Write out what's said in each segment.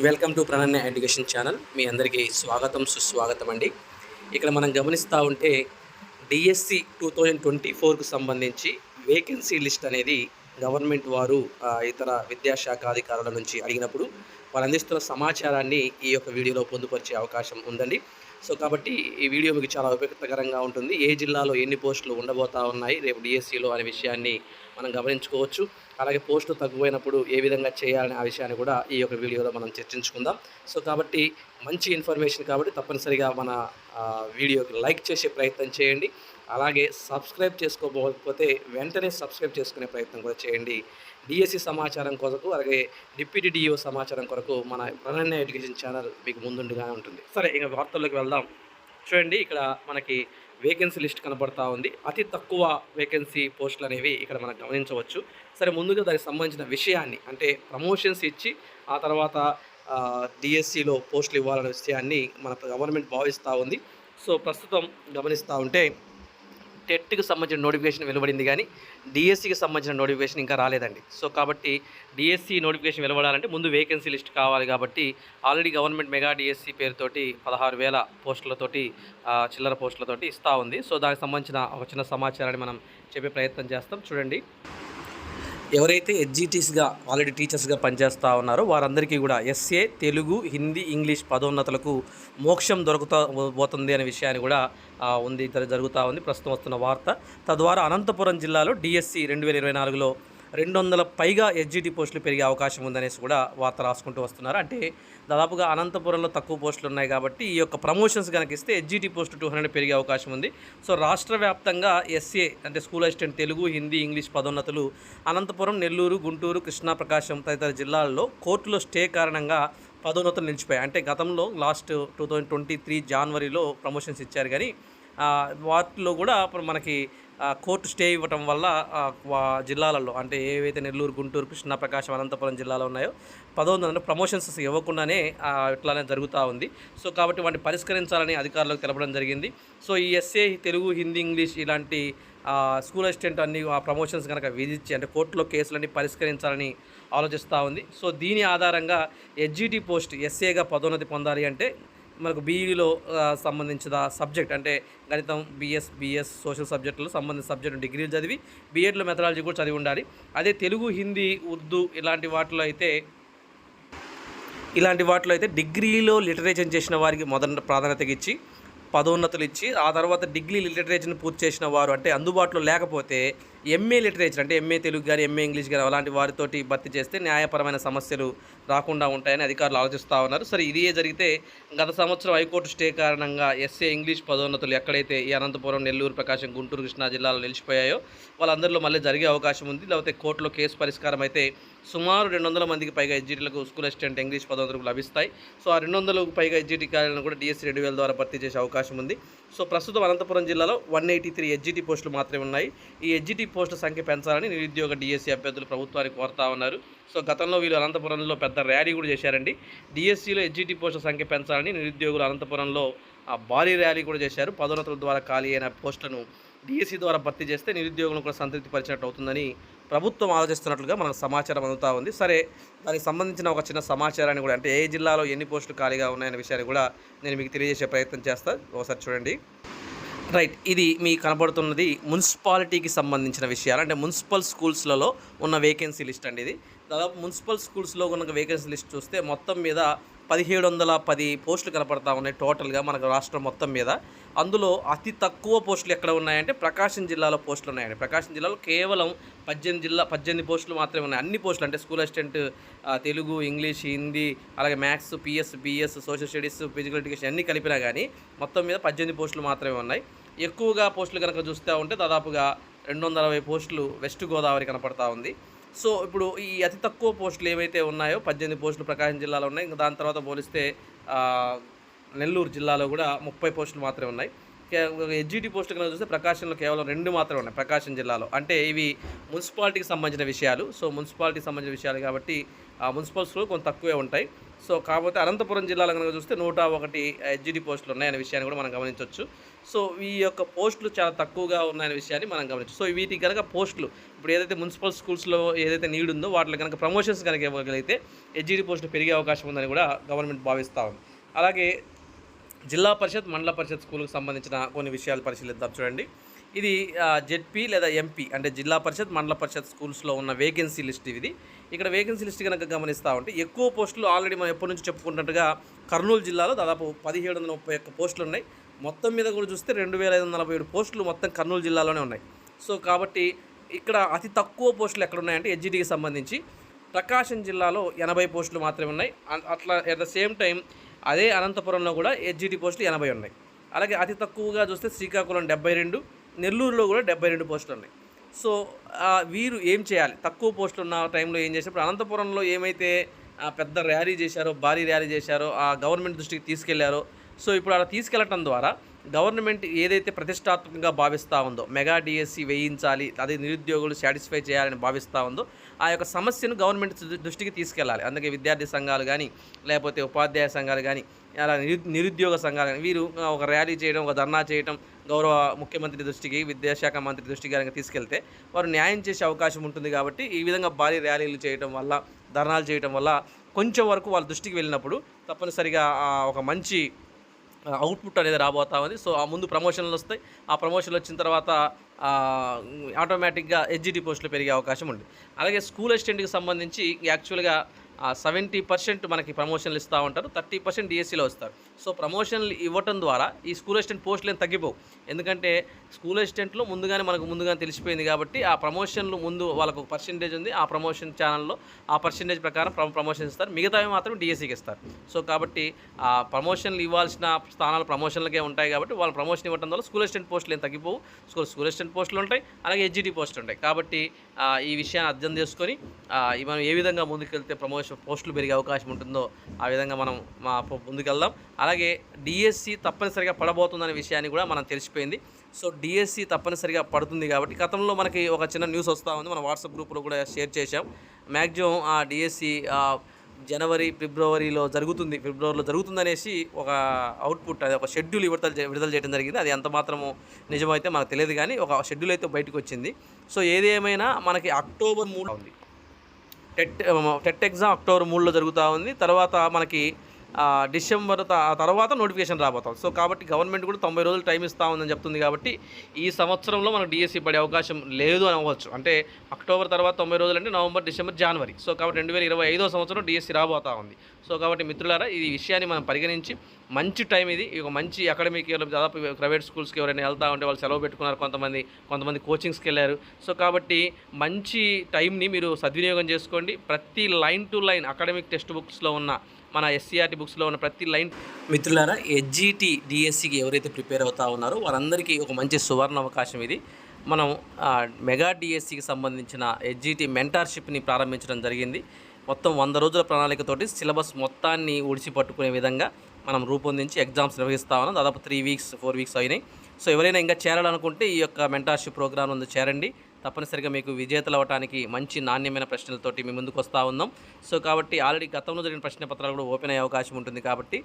Welcome to Prananya education channel. మీ అందరికీ స్వాగతం సుస్వాగతం అండి. ఇక్కడ మనం గమనిస్తూ ఉంటే డిఎస్సి టూ థౌజండ్ ట్వంటీ ఫోర్కు సంబంధించి వేకెన్సీ లిస్ట్ అనేది గవర్నమెంట్ వారు ఇతర విద్యాశాఖ అధికారుల నుంచి అడిగినప్పుడు వారు అందిస్తున్న సమాచారాన్ని ఈ యొక్క వీడియోలో పొందుపరిచే అవకాశం ఉందండి. సో కాబట్టి ఈ వీడియో మీకు చాలా ఉపయోగకరంగా ఉంటుంది. ఏ జిల్లాలో ఎన్ని పోస్టులు ఉండబోతా ఉన్నాయి రేపు డిఎస్సిలో అనే విషయాన్ని మనం గమనించుకోవచ్చు. అలాగే పోస్టులు తగ్గిపోయినప్పుడు ఏ విధంగా చేయాలనే ఆ విషయాన్ని కూడా ఈ యొక్క వీడియోలో మనం చర్చించుకుందాం. సో కాబట్టి మంచి ఇన్ఫర్మేషన్ కాబట్టి తప్పనిసరిగా మన వీడియోకి లైక్ చేసే ప్రయత్నం చేయండి. అలాగే సబ్స్క్రైబ్ చేసుకోకపోతే వెంటనే సబ్స్క్రైబ్ చేసుకునే ప్రయత్నం కూడా చేయండి. డిఎస్సి సమాచారం కొరకు అలాగే డిప్యూటీ డిఓ సమాచారం కొరకు మన ప్రణాన్య ఎడ్యుకేషన్ ఛానల్ మీకు ముందుండిగానే ఉంటుంది. సరే ఇక వార్తల్లోకి వెళ్దాం. చూడండి ఇక్కడ మనకి వేకెన్సీ లిస్ట్ కనబడతా ఉంది. అతి తక్కువ వేకెన్సీ పోస్టులు అనేవి ఇక్కడ మనం గమనించవచ్చు. సరే ముందుగా దానికి సంబంధించిన విషయాన్ని అంటే ప్రమోషన్స్ ఇచ్చి ఆ తర్వాత డిఎస్సిలో పోస్టులు ఇవ్వాలనే విషయాన్ని మన గవర్నమెంట్ భావిస్తూ ఉంది. సో ప్రస్తుతం గమనిస్తూ ఉంటే టెట్కి సంబంధించిన నోటిఫికేషన్ వెలువడింది కానీ డిఎస్సికి సంబంధించిన నోటిఫికేషన్ ఇంకా రాలేదండి. సో కాబట్టి డిఎస్సి నోటిఫికేషన్ వెలువడాలంటే ముందు వేకెన్సీ లిస్ట్ కావాలి కాబట్టి ఆల్రెడీ గవర్నమెంట్ మెగా డిఎస్సి పేరుతోటి పదహారు వేల పోస్టులతోటి చిల్లర పోస్టులతోటి ఇస్తూ ఉంది. సో దానికి సంబంధించిన ఒక చిన్న సమాచారాన్ని మనం చెప్పే ప్రయత్నం చేస్తాం. చూడండి. ఎవరైతే ఎడ్జిటీస్గా ఆల్రెడీ టీచర్స్గా పనిచేస్తూ ఉన్నారో వారందరికీ కూడా S A Telugu Hindi English పదోన్నతులకు మోక్షం దొరుకుతా పోతుంది అనే విషయాన్ని కూడా ఉంది జరుగుతూ ఉంది. ప్రస్తుతం వస్తున్న వార్త. తద్వారా అనంతపురం జిల్లాలో డిఎస్సి రెండు వేల ఇరవై నాలుగులో రెండు వందల పైగా ఎస్జిటి పోస్టులు పెరిగే అవకాశం ఉందనేసి కూడా వార్త రాసుకుంటూ వస్తున్నారు. అంటే దాదాపుగా అనంతపురంలో తక్కువ పోస్టులు ఉన్నాయి కాబట్టి ఈ యొక్క ప్రమోషన్స్ కనుక ఇస్తే ఎస్జిటి పోస్టు టూ హండ్రెడ్ పెరిగే అవకాశం ఉంది. సో రాష్ట్ర వ్యాప్తంగా ఎస్ఏ అంటే school assistant Telugu Hindi English పదోన్నతులు అనంతపురం నెల్లూరు గుంటూరు కృష్ణా ప్రకాశం తదితర జిల్లాల్లో కోర్టులో స్టే కారణంగా పదోన్నతులు నిలిచిపోయాయి. అంటే గతంలో last two thousand twenty three జనవరిలో ప్రమోషన్స్ ఇచ్చారు కానీ వాటిలో కూడా అప్పుడు మనకి కోర్టు స్టే ఇవ్వటం వల్ల జిల్లాలలో అంటే ఏవైతే నెల్లూరు గుంటూరు కృష్ణా ప్రకాశం అనంతపురం జిల్లాలో ఉన్నాయో పదవందల ప్రమోషన్స్ ఇవ్వకుండానే ఇట్లానే జరుగుతూ ఉంది. సో కాబట్టి వాటిని పరిష్కరించాలని అధికారులకు తెలపడం జరిగింది. సో ఈ S A Telugu Hindi English ఇలాంటి స్కూల్ అసిస్టెంట్ అన్ని ఆ ప్రమోషన్స్ కనుక విధించి అంటే కోర్టులో కేసులన్నీ పరిష్కరించాలని ఆలోచిస్తూ ఉంది. సో దీని ఆధారంగా ఎస్జీటీ పోస్ట్ ఎస్ఏగా పదోన్నతి పొందాలి అంటే మనకు బీఈడిలో సంబంధించిన సబ్జెక్ట్ అంటే గణితం బిఎస్ బిఎస్ సోషల్ సబ్జెక్టులు సంబంధించిన సబ్జెక్టు డిగ్రీలు చదివి బీఎడ్లో మెథడాలజీ కూడా చదివి ఉండాలి. అదే తెలుగు హిందీ ఉర్దూ ఇలాంటి వాటిలో అయితే ఇలాంటి వాటిలో అయితే డిగ్రీలో లిటరేచర్ చేసిన వారికి మొదట ప్రాధాన్యత ఇచ్చి పదోన్నతులు ఇచ్చి ఆ తర్వాత డిగ్రీ లిటరేచర్ని పూర్తి చేసిన వారు అంటే అందుబాటులో లేకపోతే ఎంఏ లిటరేచర్ అంటే ఎంఏ తెలుగు కానీ ఎంఏ ఇంగ్లీష్ కానీ అలాంటి వారితోటి భర్తీ చేస్తే న్యాయపరమైన సమస్యలు రాకుండా ఉంటాయని అధికారులు ఆలోచిస్తూ ఉన్నారు. సరే ఇదే జరిగితే గత సంవత్సరం హైకోర్టు స్టే కారణంగా ఎస్ఏ ఇంగ్లీష్ పదోన్నతులు ఎక్కడైతే ఈ అనంతపురం నెల్లూరు ప్రకాశం గుంటూరు కృష్ణా జిల్లాలో నిలిచిపోయాయో వాళ్ళందరిలో మళ్ళీ జరిగే అవకాశం ఉంది. లేకపోతే కోర్టులో కేసు పరిష్కారం అయితే సుమారు రెండు వందల మందికి పైగా ఎడ్జిటీలకు స్కూల్ అసిస్టెంట్ ఇంగ్లీష్ పదోన్నతులకు లభిస్తాయి. సో ఆ రెండు వందలకు పైగా ఎడ్జిటీ కార్యాలను కూడా డిఎస్సీ రెండు వేల ద్వారా భర్తీ చేసే అవకాశం ఉంది. సో ప్రస్తుతం అనంతపురం జిల్లాలో వన్ ఎయిటీ త్రీ ఎడ్జిటీ పోస్టులు మాత్రమే ఉన్నాయి. ఈ ఎడ్జిటీ పోస్టుల సంఖ్య పెంచాలని నిరుద్యోగ డిఎస్సీ అభ్యర్థులు ప్రభుత్వానికి కోరుతా ఉన్నారు. సో గతంలో వీళ్ళు అనంతపురంలో పెద్ద ర్యాలీ కూడా చేశారండి. డిఎస్సీలో ఎడ్జిటీ పోస్టుల సంఖ్య పెంచాలని నిరుద్యోగులు అనంతపురంలో ఆ భారీ ర్యాలీ కూడా చేశారు. పదోన్నతుల ద్వారా ఖాళీ అయిన పోస్టులను డిఎస్సీ ద్వారా భర్తీ చేస్తే నిరుద్యోగులను కూడా సంతృప్తి పరిచినట్టు అవుతుందని ప్రభుత్వం ఆలోచిస్తున్నట్లుగా మనకు సమాచారం అందుతూ ఉంది. సరే దానికి సంబంధించిన ఒక చిన్న సమాచారాన్ని కూడా అంటే ఏ జిల్లాలో ఎన్ని పోస్టులు ఖాళీగా ఉన్నాయనే విషయాన్ని కూడా నేను మీకు తెలియజేసే ప్రయత్నం చేస్తాను ఒకసారి చూడండి. రైట్ ఇది మీకు కనబడుతున్నది మున్సిపాలిటీకి సంబంధించిన విషయాలు. అంటే మున్సిపల్ స్కూల్స్లలో ఉన్న వేకెన్సీ లిస్ట్ అండి ఇది. దాదాపు మున్సిపల్ స్కూల్స్లో ఉన్న వేకెన్సీ లిస్ట్ చూస్తే మొత్తం మీద పదిహేడు వందల పది పోస్టులు కనపడతా ఉన్నాయి టోటల్గా మనకు రాష్ట్రం మొత్తం మీద. అందులో అతి తక్కువ పోస్టులు ఎక్కడ ఉన్నాయంటే ప్రకాశం జిల్లాలో పోస్టులు ఉన్నాయండి. ప్రకాశం జిల్లాలో కేవలం పద్దెనిమిది జిల్లా పద్దెనిమిది పోస్టులు మాత్రమే ఉన్నాయి. అన్ని పోస్టులు అంటే school assistant Telugu English Hindi అలాగే maths P S B S social studies physical education అన్నీ కలిపినా కానీ మొత్తం మీద పద్దెనిమిది పోస్టులు మాత్రమే ఉన్నాయి. ఎక్కువగా పోస్టులు కనుక చూస్తూ ఉంటే దాదాపుగా రెండు వందల అరవై పోస్టులు వెస్ట్ గోదావరి కనపడతా ఉంది. సో ఇప్పుడు ఈ అతి తక్కువ పోస్టులు ఏవైతే ఉన్నాయో పద్దెనిమిది పోస్టులు ప్రకాశం జిల్లాలో ఉన్నాయి. ఇంకా దాని తర్వాత పోలిస్తే నెల్లూరు జిల్లాలో కూడా ముప్పై పోస్టులు మాత్రమే ఉన్నాయి. ఎడ్జిటి పోస్టులు కనుక చూస్తే ప్రకాశంలో కేవలం రెండు మాత్రమే ఉన్నాయి ప్రకాశం జిల్లాలో. అంటే ఇవి మున్సిపాలిటీకి సంబంధించిన విషయాలు. సో మున్సిపాలిటీకి సంబంధించిన విషయాలు కాబట్టి ఆ మున్సిపల్ స్కూల్ కొంత తక్కువే ఉంటాయి. సో కాకపోతే అనంతపురం జిల్లాలో కనుక చూస్తే నూట ఒకటి హెచ్జిడి పోస్టులు ఉన్నాయనే విషయాన్ని కూడా మనం గమనించవచ్చు సో ఈ యొక్క పోస్టులు చాలా తక్కువగా ఉన్నాయనే విషయాన్ని మనం గమనించవచ్చు సో వీటికి కనుక పోస్టులు ఇప్పుడు ఏదైతే మున్సిపల్ స్కూల్స్లో ఏదైతే నీడ్ ఉందో వాటిలో కనుక ప్రమోషన్స్ కనుక ఇవ్వగలిగితే హెచ్జిడి పోస్టులు పెరిగే అవకాశం ఉందని కూడా గవర్నమెంట్ భావిస్తూ ఉంది. అలాగే జిల్లా పరిషత్ మండల పరిషత్ స్కూల్కి సంబంధించిన కొన్ని విషయాలు పరిశీలిద్దాం చూడండి. ఇది జెడ్పీ లేదా ఎంపీ అంటే జిల్లా పరిషత్ మండల పరిషత్ స్కూల్స్లో ఉన్న వేకెన్సీ లిస్ట్ ఇది ఇక్కడ వేకెన్సీ లిస్ట్ కనుక గమనిస్తూ ఉంటే ఎక్కువ పోస్టులు ఆల్రెడీ మనం ఎప్పటి నుంచి చెప్పుకున్నట్టుగా కర్నూలు జిల్లాలో దాదాపు పదిహేడు వందల ముప్పై ఒక్క పోస్టులు ఉన్నాయి. మొత్తం మీద కూడా చూస్తే రెండు వేల ఐదు వందల నలభై ఏడు పోస్టులు మొత్తం కర్నూలు జిల్లాలోనే ఉన్నాయి. సో కాబట్టి ఇక్కడ అతి తక్కువ పోస్టులు ఎక్కడ ఉన్నాయంటే హెచ్జిడికి సంబంధించి ప్రకాశం జిల్లాలో ఎనభై పోస్టులు మాత్రమే ఉన్నాయి. అట్లా ఎట్ ద సేమ్ టైం అదే అనంతపురంలో కూడా హెచ్జిటి పోస్టులు ఎనభై ఉన్నాయి. అలాగే అతి తక్కువగా చూస్తే శ్రీకాకుళం డెబ్బై రెండు నెల్లూరులో కూడా డెబ్బై రెండు పోస్టులు ఉన్నాయి. సో వీరు ఏం చేయాలి? తక్కువ పోస్టులు ఉన్న టైంలో ఏం చేసినప్పుడు అనంతపురంలో ఏమైతే ఆ, పెద్ద ర్యాలీ చేశారో భారీ ర్యాలీ చేశారో ఆ గవర్నమెంట్ దృష్టికి తీసుకెళ్ళారో సో ఇప్పుడు అలా తీసుకెళ్ళటం ద్వారా గవర్నమెంట్ ఏదైతే ప్రతిష్టాత్మకంగా భావిస్తూ ఉందో మెగా డిఎస్సి వేయించాలి అదే నిరుద్యోగులు సాటిస్ఫై చేయాలని భావిస్తూ ఉందో ఆ యొక్క సమస్యను గవర్నమెంట్ దృష్టికి తీసుకెళ్ళాలి. అందుకే విద్యార్థి సంఘాలు కానీ లేకపోతే ఉపాధ్యాయ సంఘాలు కానీ అలా నిరు- నిరుద్యోగ సంఘాలు. కానీ వీరు ఒక ర్యాలీ చేయడం ఒక ధర్నా చేయడం గౌరవ ముఖ్యమంత్రి దృష్టికి విద్యాశాఖ మంత్రి దృష్టికి కనుక తీసుకెళ్తే వారు న్యాయం చేసే అవకాశం ఉంటుంది కాబట్టి ఈ విధంగా భారీ ర్యాలీలు చేయడం వల్ల ధర్నాలు చేయడం వల్ల కొంచెం వరకు వాళ్ళ దృష్టికి వెళ్ళినప్పుడు తప్పనిసరిగా ఒక మంచి అవుట్పుట్ అనేది రాబోతా ఉంది. సో ఆ ముందు ప్రమోషన్లు వస్తాయి. ఆ ప్రమోషన్లు వచ్చిన తర్వాత ఆటోమేటిక్గా హెచ్జిటి పోస్టులు పెరిగే అవకాశం ఉంది. అలాగే స్కూల్ అసిస్టెంట్కి సంబంధించి యాక్చువల్గా సెవెంటీ పర్సెంట్ మనకి ప్రమోషన్లు ఇస్తూ ఉంటారు థర్టీ పర్సెంట్ డిఎస్సిలో వస్తారు సో ప్రమోషన్లు ఇవ్వటం ద్వారా ఈ స్కూల్ అసిస్టెంట్ పోస్టులు ఏం తగ్గిపోవు. ఎందుకంటే స్కూల్ అసిస్టెంట్లో ముందుగానే మనకు ముందుగానే తెలిసిపోయింది కాబట్టి ఆ ప్రమోషన్లు ముందు వాళ్ళకు పర్సెంటేజ్ ఉంది. ఆ ప్రమోషన్ ఛానల్లో ఆ పర్సెంటేజ్ ప్రకారం ప్ర- ప్రమోషన్ ఇస్తారు. మిగతావి మాత్రం డిఎస్సికి ఇస్తారు. సో కాబట్టి ఆ ప్రమోషన్లు ఇవ్వాల్సిన స్థానాలు ప్రమోషన్లకే ఉంటాయి కాబట్టి వాళ్ళు ప్రమోషన్ ఇవ్వడం వల్ల స్కూల్ అసిస్టెంట్ పోస్టులు ఏం తగ్గిపోవు. స్కూల్ స్కూల్ అసిస్టెంట్ పోస్టులు ఉంటాయి. అలాగే హెచ్జిటి పోస్టులు ఉంటాయి. కాబట్టి ఈ విషయాన్ని అర్థం చేసుకొని మనం ఏ విధంగా ముందుకెళ్తే ప్రమోషన్ పోస్టులు పెరిగే అవకాశం ఉంటుందో ఆ విధంగా మనం మా ముందుకెళ్దాం. అలాగే అలాగే డిఎస్సి తప్పనిసరిగా పడబోతుందనే విషయాన్ని కూడా మనం తెలిసిపోయింది. సో డిఎస్సి తప్పనిసరిగా పడుతుంది కాబట్టి గతంలో మనకి ఒక చిన్న న్యూస్ వస్తూ ఉంది. మన వాట్సాప్ గ్రూప్లో కూడా షేర్ చేశాం. మ్యాక్సిమం ఆ డిఎస్సి జనవరి ఫిబ్రవరిలో జరుగుతుంది. ఫిబ్రవరిలో జరుగుతుందనేసి ఒక అవుట్పుట్ అది ఒక షెడ్యూల్ విడుదల విడుదల చేయడం జరిగింది. అది ఎంత మాత్రము నిజమైతే మనకు తెలియదు కానీ ఒక షెడ్యూల్ అయితే బయటకు వచ్చింది. సో ఏది ఏమైనా మనకి అక్టోబర్ మూడు ఉంది టెట్ టెట్ ఎగ్జామ్ అక్టోబర్ మూడులో జరుగుతూ ఉంది. తర్వాత మనకి డిసెంబర్ త- తర్వాత నోటిఫికేషన్ రాబోతాం. సో కాబట్టి గవర్నమెంట్ కూడా తొంభై రోజులు టైం ఇస్తూ ఉందని చెప్తుంది కాబట్టి ఈ సంవత్సరంలో మనకు డిఎస్సి పడే అవకాశం లేదు అని అవ్వచ్చు. అంటే అక్టోబర్ తర్వాత తొంభై రోజులు అంటే నవంబర్ డిసెంబర్ జనవరి. సో కాబట్టి రెండు వేల ఇరవై ఐదో సంవత్సరం డిఎస్సి రాబోతా ఉంది. సో కాబట్టి మిత్రులారా ఈ విషయాన్ని మనం పరిగణించి మంచి టైం ఇది. ఇది ఒక మంచి అకాడమిక్ ఇయర్లో దాదాపు ప్రైవేట్ స్కూల్స్కి ఎవరైనా వెళ్తా ఉంటే వాళ్ళు సెలవు పెట్టుకున్నారు కొంతమంది కొంతమంది కోచింగ్స్కి వెళ్ళారు. సో కాబట్టి మంచి టైంని మీరు సద్వినియోగం చేసుకోండి. ప్రతి line to line academic text బుక్స్లో ఉన్న మన ఎస్సీఆర్టీ బుక్స్లో ఉన్న ప్రతి లైన్ మిత్రులారా ఎస్జీటీ డిఎస్సికి ఎవరైతే ప్రిపేర్ అవుతా ఉన్నారో వారందరికీ ఒక మంచి సువర్ణ అవకాశం ఇది. మనం మెగా డిఎస్సికి సంబంధించిన ఎస్జీటీ మెంటార్షిప్ని ప్రారంభించడం జరిగింది. మొత్తం వంద రోజుల ప్రణాళికతోటి సిలబస్ మొత్తాన్ని ఉడిచిపట్టుకునే విధంగా మనం రూపొందించి ఎగ్జామ్స్ నిర్వహిస్తా ఉన్నాం. దాదాపు త్రీ వీక్స్ ఫోర్ వీక్స్ అయినాయి. సో ఎవరైనా ఇంకా చేరాలనుకుంటే ఈ యొక్క మెంటార్షిప్ ప్రోగ్రామ్ ఉంది చేరండి. తప్పనిసరిగా మీకు విజేతలు అవ్వటానికి మంచి నాణ్యమైన ప్రశ్నలతోటి మీ ముందుకు వస్తూ ఉన్నాం. సో కాబట్టి ఆల్రెడీ గతంలో జరిగిన ప్రశ్న పత్రాలు కూడా ఓపెన్ అయ్యే అవకాశం ఉంటుంది కాబట్టి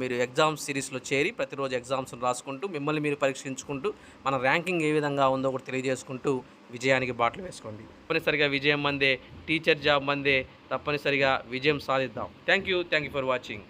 మీరు ఎగ్జామ్స్ సిరీస్లో చేరి ప్రతిరోజు ఎగ్జామ్స్ను రాసుకుంటూ మిమ్మల్ని మీరు పరీక్షించుకుంటూ మన ర్యాంకింగ్ ఏ విధంగా ఉందో కూడా తెలియజేసుకుంటూ విజయానికి బాటలు వేసుకోండి. తప్పనిసరిగా విజయం మందే టీచర్ జాబ్ మందే తప్పనిసరిగా విజయం సాధిద్దాం. Thank you thank you for watching